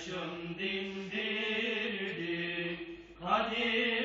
başım dindirdi kadir.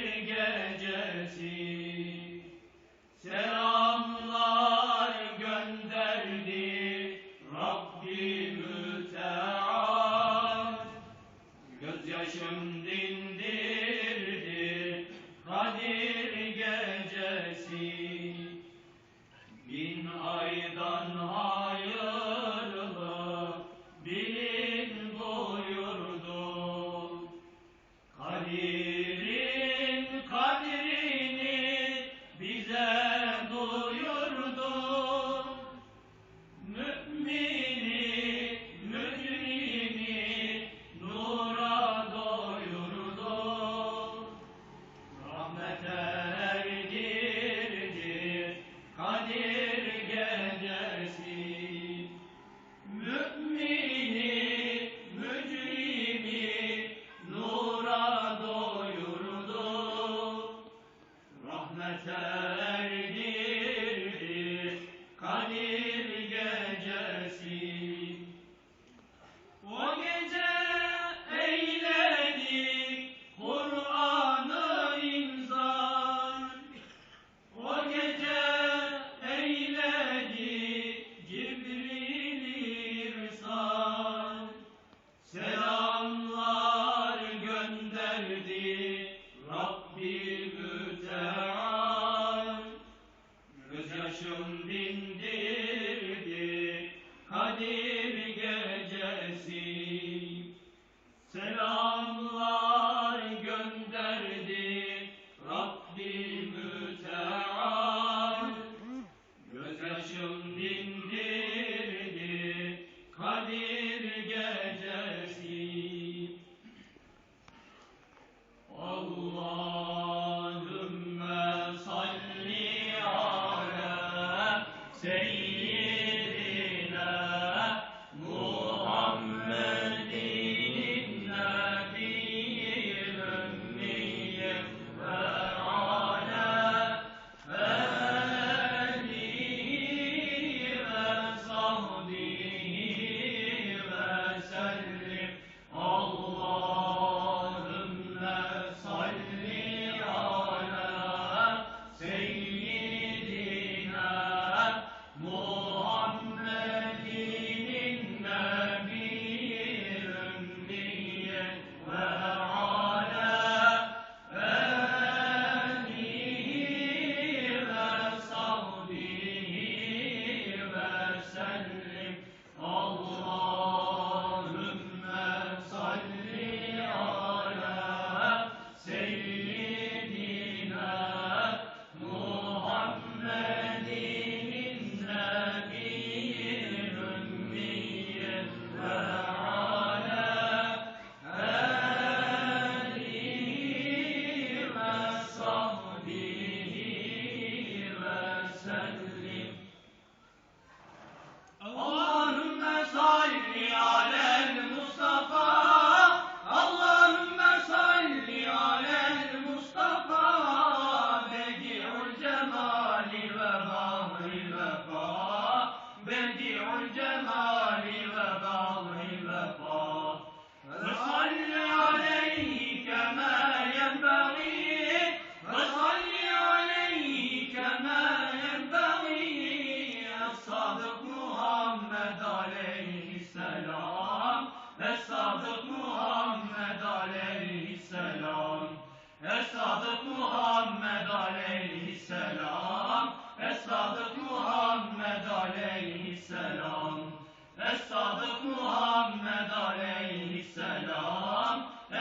Selamlar gönderdi Rabbi Müteal. Gözyaşım dindirdi Kadir gecesi. Allahümme salli ala Seyyid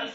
Yes,